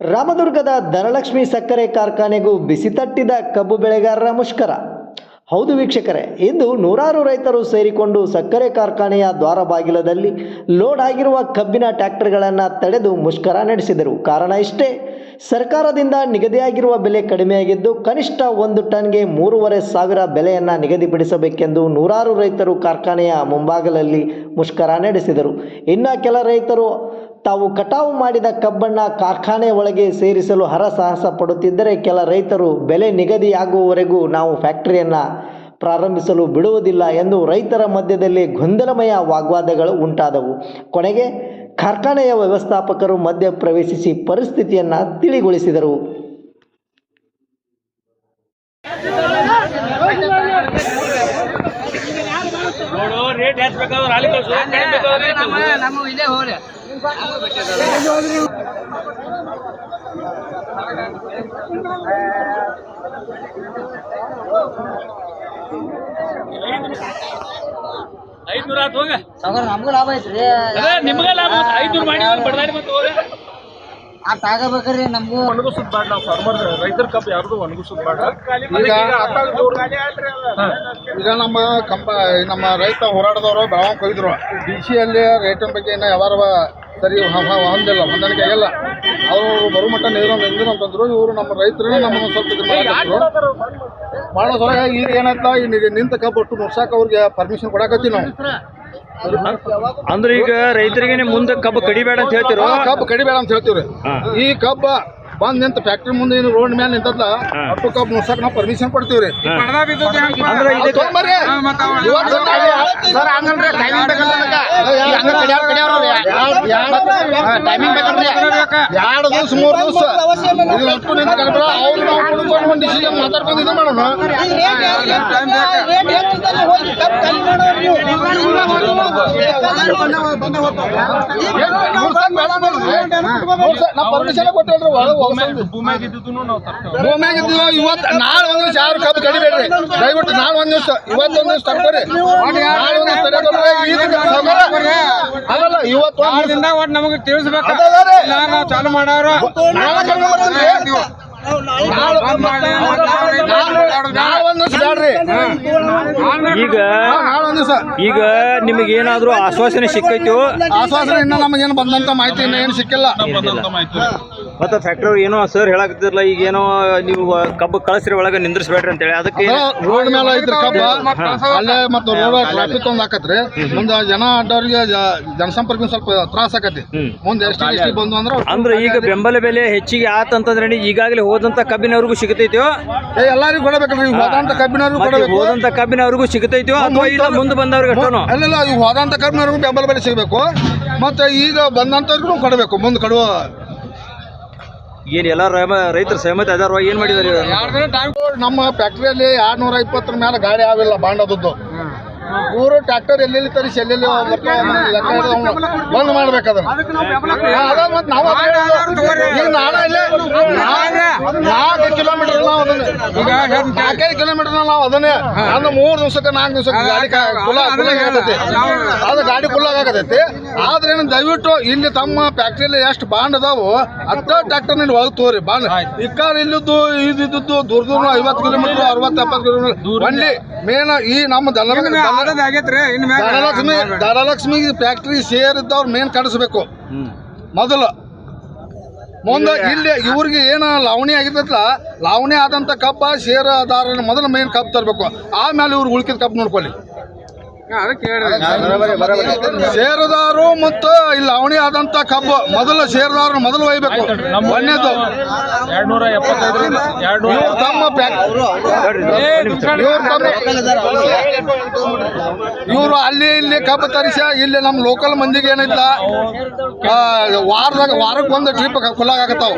ರಾಮದುರ್ಗದ ಧನಲಕ್ಷ್ಮಿ ಸಕ್ಕರೆ ಕಾರ್ಖಾನೆಗೂ ಬಿಸಿ ತಟ್ಟಿದ ಕಬ್ಬು ಬೆಳೆಗಾರರ ಮುಷ್ಕರ. ಹೌದು ವೀಕ್ಷಕರೇ, ಇಂದು ನೂರಾರು ರೈತರು ಸೇರಿಕೊಂಡು ಸಕ್ಕರೆ ಕಾರ್ಖಾನೆಯ ದ್ವಾರ ಬಾಗಿಲದಲ್ಲಿ ಲೋಡ್ ಆಗಿರುವ ಕಬ್ಬಿನ ಟ್ಯಾಕ್ಟರ್ಗಳನ್ನು ತಡೆದು ಮುಷ್ಕರ ನಡೆಸಿದರು. ಕಾರಣ ಇಷ್ಟೇ, ಸರ್ಕಾರದಿಂದ ನಿಗದಿಯಾಗಿರುವ ಬೆಲೆ ಕಡಿಮೆಯಾಗಿದ್ದು ಕನಿಷ್ಠ ಒಂದು ಟನ್ಗೆ ಮೂರುವರೆ ಸಾವಿರ ಬೆಲೆಯನ್ನು ನಿಗದಿಪಡಿಸಬೇಕೆಂದು ನೂರಾರು ರೈತರು ಕಾರ್ಖಾನೆಯ ಮುಂಭಾಗದಲ್ಲಿ ಮುಷ್ಕರ ನಡೆಸಿದರು. ಇನ್ನು ಕೆಲ ರೈತರು ತಾವು ಕಟಾವು ಮಾಡಿದ ಕಬ್ಬನ್ನ ಕಾರ್ಖಾನೆ ಒಳಗೆ ಸೇರಿಸಲು ಹರಸಾಹಸ ಪಡುತ್ತಿದ್ದರೆ ಕೆಲ ರೈತರು ಬೆಲೆ ನಿಗದಿಯಾಗುವವರೆಗೂ ನಾವು ಫ್ಯಾಕ್ಟರಿಯನ್ನು ಪ್ರಾರಂಭಿಸಲು ಬಿಡುವುದಿಲ್ಲ ಎಂದು ರೈತರ ಮಧ್ಯದಲ್ಲಿ ಗೊಂದಲಮಯ ವಾಗ್ವಾದಗಳು ಉಂಟಾದವು. ಕೊನೆಗೆ ಕಾರ್ಖಾನೆಯ ವ್ಯವಸ್ಥಾಪಕರು ಮಧ್ಯ ಪ್ರವೇಶಿಸಿ ಪರಿಸ್ಥಿತಿಯನ್ನು ತಿಳಿಗೊಳಿಸಿದರು ನೋಡು ರೇಟ್ ಹೆಚ್ಚು ಬೇಕಾದ್ರೆ ಅಲ್ಲಿ ಕಳ್ಸು ಕಡಿಮೆ ಬೇಕಾದ್ರೆ ಇಲ್ಲಿ ಕಳ್ಸು. ನಮ್ಮ ಇಲ್ಲೇ ಹೋಗ್ರಿ ಐದ್ನೂರ ಆತು ಹೋಗ ನಮಗೂ ಲಾಭ ಐತ್ರಿ ನಿಮ್ಗೆ ಲಾಭ. ಐದ್ನೂರು ಮಾಡಿ ಬಡದಾಡಿ ಮತ್ತೆ ಹೋಗ ಆ ತಾಗಬೇಕ್ರಿ ನಮಗೂ ಒಣಗಿಸೋದು ಬೇಡ ನಾವು ಫಾರ್ಮರ್ ರೈತರ ಕಬ್ಬು ಯಾರ್ದು ಒಣಗಿಸೋದು ಬೇಡ ಈಗ ಈಗ ನಮ್ಮ ಕಂಪ ನಮ್ಮ ರೈತ ಹೋರಾಟದವರು ಬೆಳಗಾವಿ ಕೊಯ್ದ್ರು. ಡಿ ಸಿಯಲ್ಲಿ ರೇಟಿನ ಬಗ್ಗೆ ಇನ್ನ ಯಾವಾರ ಸರಿ ಹೊಂದಿಲ್ಲ ಹೊಂದಾಣಿಕೆ ಆಗಿಲ್ಲ. ಅವರು ಬರುಮಟ್ಟ ನೀರು ನಿಂದಿರು ಅಂತಂದ್ರು ಇವರು ನಮ್ಮ ರೈತರೇ ನಮ್ಮನ್ನು ಸ್ವಲ್ಪ ಇದು ಮಾಡಿದ್ರು ಮಾಡೋ ಸೊಳಗ ಈಗ ಏನಾಯ್ತಾ ಈಗ ನಿಂತ ಕಬ್ಬು ಒಟ್ಟು ಮುರ್ಸಾಕ ಅವ್ರಿಗೆ ಪರ್ಮಿಷನ್ ಕೊಡಕತ್ತೀವಿ ನಾವು. ಅಂದ್ರೆ ಈಗ ರೈತರಿಗೆ ಮುಂದೆ ಕಬ್ಬು ಕಡಿಬೇಡ ಅಂತ ಹೇಳ್ತಿರೋ? ಕಬ್ಬು ಕಡಿಬೇಡ ಅಂತ ಹೇಳ್ತೀವ್ರಿ. ಈ ಕಬ್ಬ ಬಂದ್ ನಿಂತ ಫ್ಯಾಕ್ಟ್ರಿ ಮುಂದೆ ಏನು ರೋಡ್ ಮೇಲೆ ನಿಂತದ್ಲ ಅಪ್ಪ ಕಬ್ ನುಡ್ಸಕ್ ನಾವು ಪರ್ಮಿಷನ್ ಕೊಡ್ತೀವ್ರಿ ಬೇಕಲ್ರಿ ಬೇಕಲ್ರಿ. ಎರಡು ದಿವಸ ಮೂರು ದಿವಸ ಇದು ಒಟ್ಟು ನಿಂತ ಕಡಿಬೇಡ ಅವ್ರು ನಾವು ಕುಡ್ಕೊಂಡು ಒಂದು ಡಿಸಿಷನ್ ಮಾತಾಡ್ಕೊಂಡು ಇದು ಮಾಡೋಣ ಇವತ್ತು ನಾಳೆ ಒಂದು ದಿವಸ ಯಾರು ಕಬ್ಬು ಕಡಿಬೇಡ್ರಿ. ದಯವಿಟ್ಟು ನಾಳೆ ಒಂದು ದಿವಸ ಇವತ್ತು ಒಂದು ದಿವಸ ತಕ್ಕೋರಿ ನಾಳೆ ಒಂದ್. ಅಲ್ಲಲ್ಲ ಇವತ್ತು ಒಟ್ಟು ನಮಗೆ ತಿಳಿಸ್ಬೇಕು. ನಾವು ಚಾಲು ಮಾಡೋರು. ನಾಳೆ ಕರ್ಕೊಂಡ್ ಬರ್ತೀನಿ. ನಾಳೆ ನಾಳೆ ಒಂದ್ ದಿವಸ ಬ್ಯಾಡ್ರಿ ಈಗ ಈಗ ನಿಮಗೆ ಏನಾದ್ರೂ ಆಶ್ವಾಸನೆ ಸಿಕ್ಕೈತೋ? ಆಶ್ವಾಸನೆ ಇನ್ನ ನಮಗೇನು ಬಂದಂತ ಮಾಹಿತಿ ಇನ್ನ ಏನು ಸಿಕ್ಕಿಲ್ಲ. ಮತ್ತೆ ಫ್ಯಾಕ್ಟ್ರಿ ಏನೋ ಸರ್ ಹೇಳಕತ್ತಿರಲ್ಲ ಈಗ ಏನೋ ನೀವು ಕಬ್ಬು ಕಳಿಸ್ರಿ ಒಳಗೆ ನಿಂದ್ರಿಸ್ಬೇಡ್ರಿ ಅಂತೇಳಿ. ಅದಕ್ಕೆ ರೋಡ್ ಮೇಲೆ ಐತ್ರಿ ಕಬ್ಬ. ಅಲ್ಲೇ ಮತ್ತು ರೋಡ್ ಟ್ರಾಫಿಕ್ ಒಂದ್ ಹಾಕತ್ರಿ. ಮುಂದೆ ಜನ ಅಡ್ಡವ್ರಿಗೆ ಜನಸಂಪರ್ಕ ಸ್ವಲ್ಪ ತ್ರಾಸ ಆಕತಿ. ಮುಂದೆ ಎಷ್ಟು ಎಷ್ಟು ಬಂದು ಅಂದ್ರೆ ಅಂದ್ರೆ ಈಗ ಬೆಂಬಲ ಬೆಲೆ ಹೆಚ್ಚಿಗೆ ಆತಂತಂದ್ರೆ ಈಗಾಗಲೇ ಹೋದಂತ ಕಬ್ಬಿನವ್ರಿಗೂ ಸಿಗತೈತೋ ಎಲ್ಲಾರಿಗೂ ಕೊಡಬೇಕಲ್ರಿ ನೀವು ಹೋದಂತ ಕಬ್ಬಿನವ್ರಿಗೂ ಕೊಡಬೇಕು. ಹೋದಂತ ಕಬ್ಬಿನವ್ರಿಗೂ ಸಿಗತೈತೋ ಅಥವಾ ಇಲ್ಲ ಮುಂದೆ ಬಂದವ್ರಿಗೆ ಅಷ್ಟೋ ಅಲ್ಲಲ್ಲ ಈಗ ಹೋದಂತ ಕಬ್ಬಿನವ್ರಿಗೂ ಬೆಂಬಲ ಬೆಲೆ ಸಿಗಬೇಕು. ಮತ್ತೆ ಈಗ ಬಂದಂತವ್ರಿಗೂ ಕೊಡಬೇಕು ಮುಂದೆ ಕೊಡುವ ಏನ್ ಎಲ್ಲ ರೈತರು ಸಹಮತಿ ಅದಾರ ಏನ್ ಮಾಡಿದಾರೆ? ನಮ್ಮ ಫ್ಯಾಕ್ಟ್ರಿಯಲ್ಲಿ ನೂರ ಇಪ್ಪತ್ತರ ಮೇಲೆ ಗಾಡಿ ಆಗಿಲ್ಲ ಬಾಂಡದದ್ದು. ಊರು ಟ್ರ್ಯಾಕ್ಟರ್ ಎಲ್ಲೆಲ್ಲಿ ತರಿಸಿ ಎಲ್ಲೆಲ್ಲಿ ಲೆಕ್ಕ ಬಂದ್ ಮಾಡ್ಬೇಕು ಅದನ್ನ. ಅದ ಮತ್ತ್ ನಾವು ಈಗ ಇಲ್ಲೇ ನಾಲ್ಕು- ನಾಲ್ಕು ಕಿಲೋಮೀಟರ್ ನಾವು ಅದನ್ನೇ ಈಗ ನಾಲ್ಕೈದು ಕಿಲೋಮೀಟರ್ ನಾವು ಅದನ್ನೇ ಅಂದ್ರೆ ಮೂರು ದಿವಸಕ್ಕೆ ನಾಲ್ಕು ದಿವಸಕ್ಕೆ ಗಾಡಿ ಕ- ಕುಲ್ಲ ಕುಲ್ಲ ಆಗತೈತಿ. ಅದು ಗಾಡಿ ಫುಲ್ ಆಗತೈತಿ. ಆದ್ರೆ ಏನು ದಯವಿಟ್ಟು ಇಲ್ಲಿ ತಮ್ಮ ಫ್ಯಾಕ್ಟ್ರಿಯಲ್ಲಿ ಎಷ್ಟು ಬಾಂಡ್ ಅದಾವು ಅತ್ತ ಟ್ರ್ಯಾಕ್ಟರ್ ಇಲ್ಲಿ ಹೋಗಿ ತೋರಿ. ಬಾಂಡ್ ಇಕ್ಕಾರ ಇಲ್ಲಿದ್ದು ಇದ್ದಿದ್ದು ದೂರ ದೂರ ಐವತ್ತು ಕಿಲೋಮೀಟರ್ ಅರವತ್ತು ಎಪ್ಪತ್ತು ಕಿಲೋಮೀಟರ್ ಒನ್ಲಿ ಮೇನ್ ಈ ನಮ್ಮ ಧನಲಕ್ಷ್ಮಿ ಧನಲಕ್ಷ್ಮಿ ಫ್ಯಾಕ್ಟ್ರಿ ಸೇರಿದ್ದವ್ರು ಮೇನ್ ಕಡಿಸ್ಬೇಕು ಮೊದಲು ಮುಂದೆ ಇಲ್ಲಿ ಇವ್ರಿಗೆ ಏನು ಲಾವಣಿ ಆಗಿರ್ತೈತಲ್ಲ ಲಾವಣಿ ಆದಂಥ ಕಬ್ಬ ಶೇರದಾರನ ಮೊದಲು ಮೇನ್ ಕಬ್ಬು ತರಬೇಕು. ಆಮೇಲೆ ಇವ್ರು ಉಳ್ಕಿದ ಕಬ್ಬು ನೋಡ್ಕೊಳ್ಳಿ. ಶೇರದಾರು ಮತ್ತು ಇಲ್ಲಿ ಅವಣಿ ಆದಂತ ಕಬ್ಬು ಮೊದಲು ಶೇರದಾರನ ಮೊದಲು ಒಯ್ಬೇಕು. ಒಂದೇದು ಇವ್ರು ತಮ್ಮ ಇವರು ಅಲ್ಲಿ ಇಲ್ಲಿ ಕಬ್ಬು ತರಿಸ ಇಲ್ಲಿ ನಮ್ಮ ಲೋಕಲ್ ಮಂದಿಗೆ ಏನಿಲ್ಲ. ವಾರದಾಗ ವಾರಕ್ಕೆ ಒಂದು ಟ್ರಿಪ್ ಕುಲಾಗತ್ತಾವ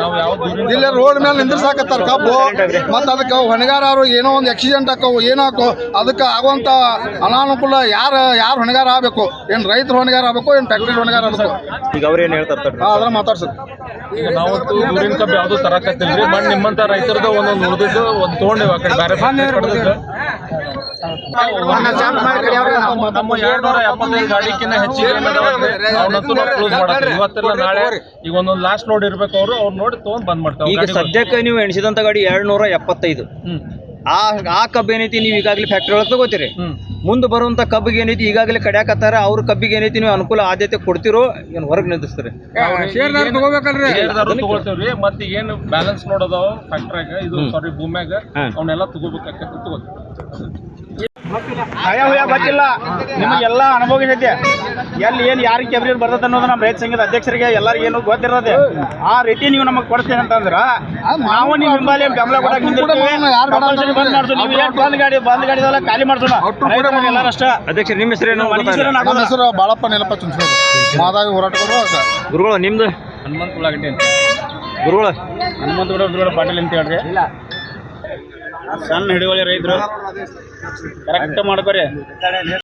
ನಾವು ಯಾವ ಇಲ್ಲಿ ರೋಡ್ ಮೇಲೆ ನಿಂದ್ರಸಾಕತ್ತಾರ ಕಬ್ಬು. ಮತ್ತ ಅದಕ್ಕೆ ಹೊಣೆಗಾರ ಏನೋ ಒಂದು ಆಕ್ಸಿಡೆಂಟ್ ಆಕವು ಏನೋ ಹಾಕೋ ಅದಕ್ಕೆ ಆಗುವಂತ ಅನಾನುಕೂಲ ಯಾರು ಯಾರು ಹೊಣೆಗಾರ ಆಗಬೇಕು? ಏನು ರೈತರು ಹೊಣೆಗಾರ ಆಗಬೇಕು ಏನು ಫ್ಯಾಕ್ಟ್ರಿ ಹೊಣೆಗಾರ ಆಗಬೇಕು? ಈಗ ಅವ್ರು ಏನು ಹೇಳ್ತಾರೆ ಅದ್ರ ಅದನ್ನ ಮಾತಾಡ್ಸೋದು. ಈಗ ನಾವಂತೂ ಊರಿನ ಕಬ್ಬು ಯಾವ್ದು ತರಕತ್ತಿಲ್ರಿ ಮಣ್ಣು ನಿಮ್ಮಂತ ರೈತರದ ಒಂದೊಂದು ಉಳಿದಿದ್ದು ಒಂದು ತೊಗೊಂಡೇವು ಆ ಕಡೆ ಬೇರೆ. ನಮ್ಮ ಎರಡ್ನೂರ ಎಪ್ಪತ್ತೈದು ಹೆಚ್ಚಿಗೆ ಅವನಂತೂ ನಾವು ಕ್ಲೋಸ್ ಇವತ್ತೆಲ್ಲ ನಾಳೆ ಈಗ ಒಂದೊಂದು ಲಾಸ್ಟ್ ನೋಡಿರ್ಬೇಕು ಇರ್ಬೇಕು ಅವರು ಅವ್ರು ನೋಡಿ ತಗೊಂಡ್ ಬಂದ್ ಮಾಡ್ತಾವ ಈಗ ಸದ್ಯಕ್ಕೆ ನೀವು ಎಣಿಸಿದಂತ ಗಾಡಿ ಎರಡ್ ನೂರ ಎಪ್ಪತ್ತೈದು ಆ ಆ ಕಬ್ಬು ಏನೈತಿ ನೀವು ಈಗಾಗಲೇ ಫ್ಯಾಕ್ಟ್ರಿ ಒಳಗೆ ತಗೋತೀರಿ ಮುಂದೆ ಬರುವಂತ ಕಬ್ಬಿಗೆ ಏನೈತಿ ಈಗಾಗಲೇ ಕಡ್ಯಾಕತ್ತಾರ ಅವ್ರ ಕಬ್ಬಿಗೆ ಏನೈತಿ ನೀವು ಅನುಕೂಲ ಆದ್ಯತೆ ಕೊಡ್ತಿರೋ ಏನು ಹೊರಗೆ ನಿಂದಿಸ್ತೀರಿ ಮತ್ತೆ ಏನು ಬ್ಯಾಲೆನ್ಸ್ ನೋಡೋದ ಫ್ಯಾಕ್ಟ್ರಾಗ ಇದು ಸಾರಿ ಭೂಮ್ಯಾಗ. ಅವನ್ನೆಲ್ಲ ತಗೋಬೇಕಾಗತ್ತೆ ತಗೋತೀವಿ ಗೊತ್ತಿಲ್ಲ ನಿಮಗೆಲ್ಲ ಅನುಭವ ಐತೆ ಎಲ್ಲಿ ಏನು ಯಾರಿಗೆ ಕೆಬ್ರಿಯರ್ ಬರ್ತದೆ ಅನ್ನೋದು ನಮ್ಮ ರೈತ ಸಂಘದ ಅಧ್ಯಕ್ಷರಿಗೆ ಎಲ್ಲರಿಗೂ ಏನು ಗೊತ್ತಿರೋದೆ. ಆ ರೀತಿ ನೀವು ನಮಗೆ ಕೊಡ್ತೀನಿ ಅಂತಂದ್ರ ನಾವು ನಿಮ್ಮ ಹಿಂಬಾಲಿ ಬೆಂಬಲ ಕೊಡಕ್ಕೆ ನಿಂತಿರ್ತೀವಿ ಬಂದ್ ಮಾಡ್ಸು. ನೀವು ಏನ್ ಬಂದ್ ಗಾಡಿ ಬಂದ್ ಗಾಡಿ ಎಲ್ಲ ಖಾಲಿ ಮಾಡ್ಸೋಣ ರೈತರಿಗೆ ಎಲ್ಲರೂ ಅಷ್ಟ. ಅಧ್ಯಕ್ಷ ನಿಮ್ಮ ಹೆಸರು ಏನು ಮನೆ ಹೆಸರನ್ನ ನಮ್ಮ ಹಾಕೋದು. ಹೆಸರು ಬಾಳಪ್ಪ ನೆಲಪ್ಪ ಮಾದಾವಿ ಹೋರಾಟಗಾರರು ಗುರುಗಳು ನಿಮ್ದು? ಹನುಮಂತ ಉಳ್ಳಾಗಡ್ಡಿ ಅಂತ. ಗುರುಗಳು. ಹನುಮಂತ ಉಳ್ಳಾಗಡ್ಡಿ ಪಾಟೀಲ್ ಅಂತ ಹೇಳ್ರಿ. ಸಣ್ಣ ಹಿಡುವಳಿ ರೈತರು. ಕರೆಕ್ಟ್ ಮಾಡ್ಕೊರಿ.